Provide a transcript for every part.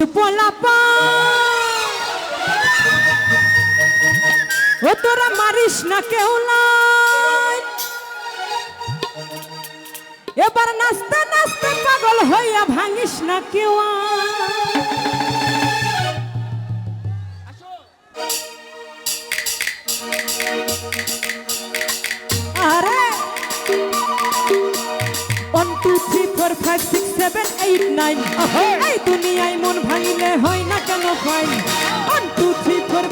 পোলাপা ও তোরা মারিস না কেউ এবার নাচতে নাচতে পাগল হইয়া ভাঙিস না কেউ আরে two three four five six seven eight nine এই দুনিয়ায় মন ভাঙিলে হয় না কেন fine one two three four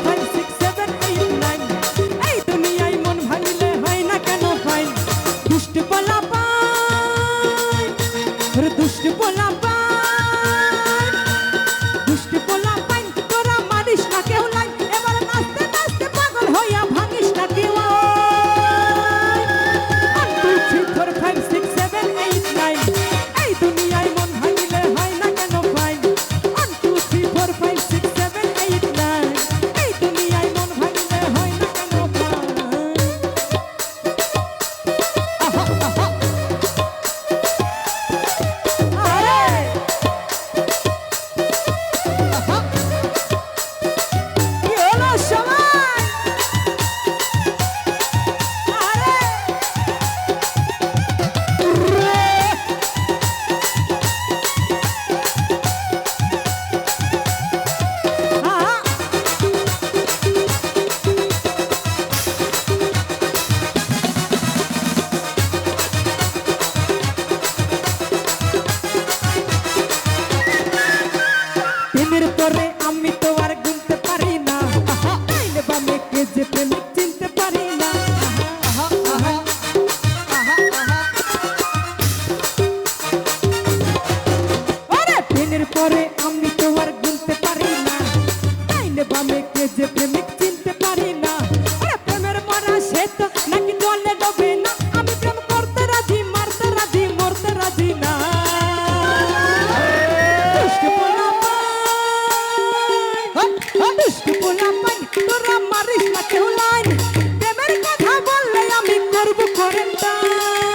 যে প্রেমিক চিনতে পারি না আরে প্রেমের মরা সে তো নাকি জলে ডোবে না আমি প্রেম করতে রাজি মারতে রাজি মরতে রাজি না দুষ্ট তোরা মারিস না কেউ লাইন। প্রেমের কথা বললে আমি করব quarantine। ওরে,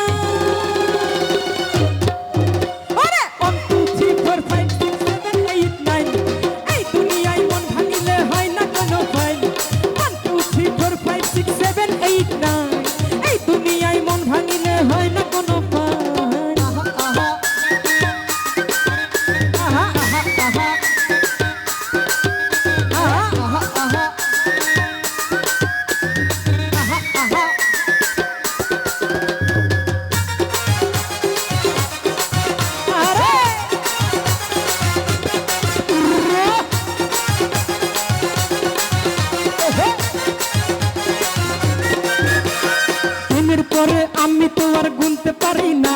পরে আমি তো আর গুনতে পারি না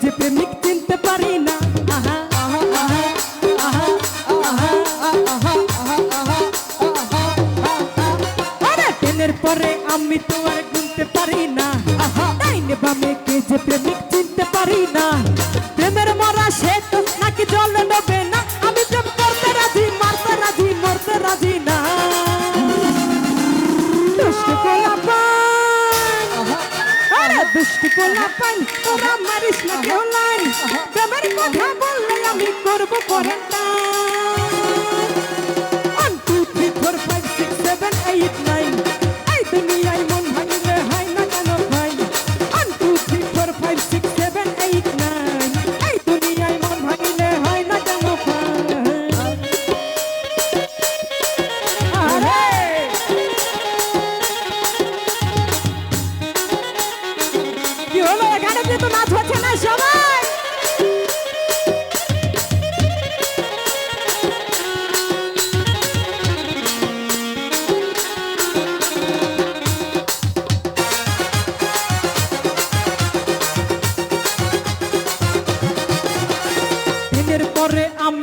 যে প্রেমিক চিনতে পারি না আহা আহা পরে আমি তো আর গুনতে পারি না আহা ডাইন বামে কে যে প্রেমিক পোলাপান তোরা মারিস না কেউ লাইন প্রেমের কথা বললে আমি করব পরে কোয়ারেন্টাইন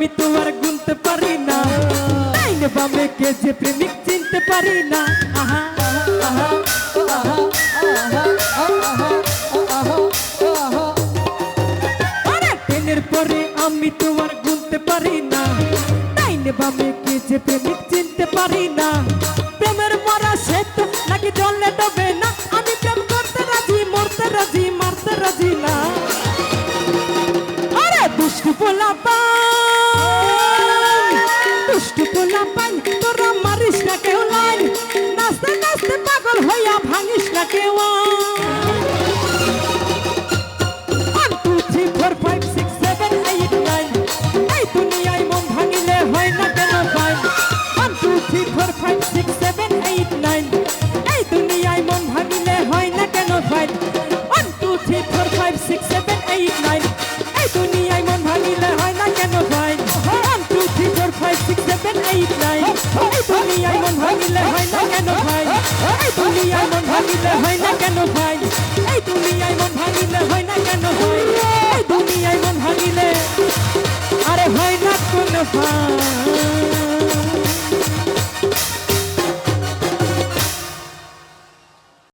আমি তো গুনতে পারি না। ডাইনে বামে কে যে প্রেমিক চিনতে পারি না। আহা আহা আহা পরে আমি তো না। আমি প্রেম করতে রাজি, মরতে রাজি, মারতে রাজি না। আরে পোলা মুসলমান নাচতে নাচতে পাগল হইয়া ভাঙিস না কেউ। ভাঙিলে হয় না কেন পাই one two three four five six seven দুনিয়ায় মন ভাঙিলে হয় না এই দুনিয়ায় ভাঙিলে হয় কেন এই দুনিয়ায় মন ভাঙিলে হয় না এই দুনিয়ায় মন ভাঙিলে আরে হয় না কোন ভাই।